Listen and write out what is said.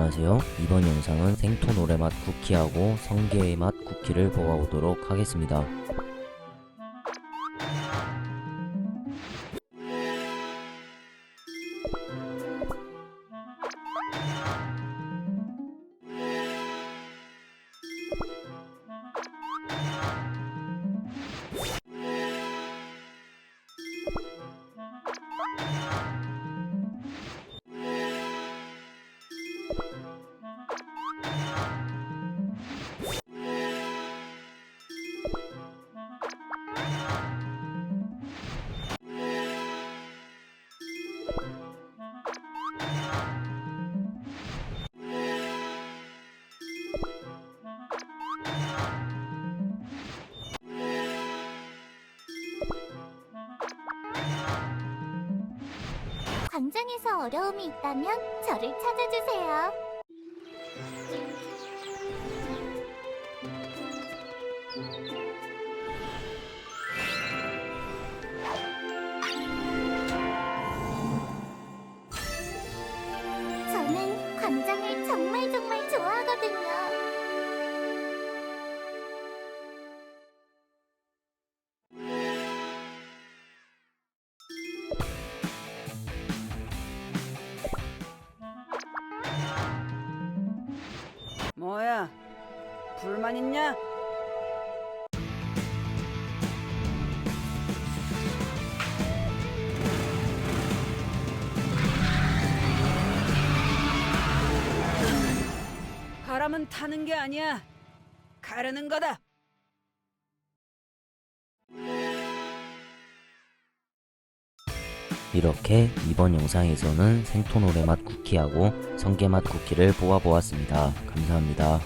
안녕하세요. 이번 영상은 생토 노래맛 쿠키하고 성게의 맛 쿠키를 보아보도록 하겠습니다. 광장에서 어려움이 있다면 저를 찾아주세요. 뭐야? 불만 있냐? 바람은 타는 게 아니야. 가르는 거다. 이렇게 이번 영상에서는 생토 노래맛 쿠키하고 성게맛 쿠키를 보아보았습니다. 감사합니다.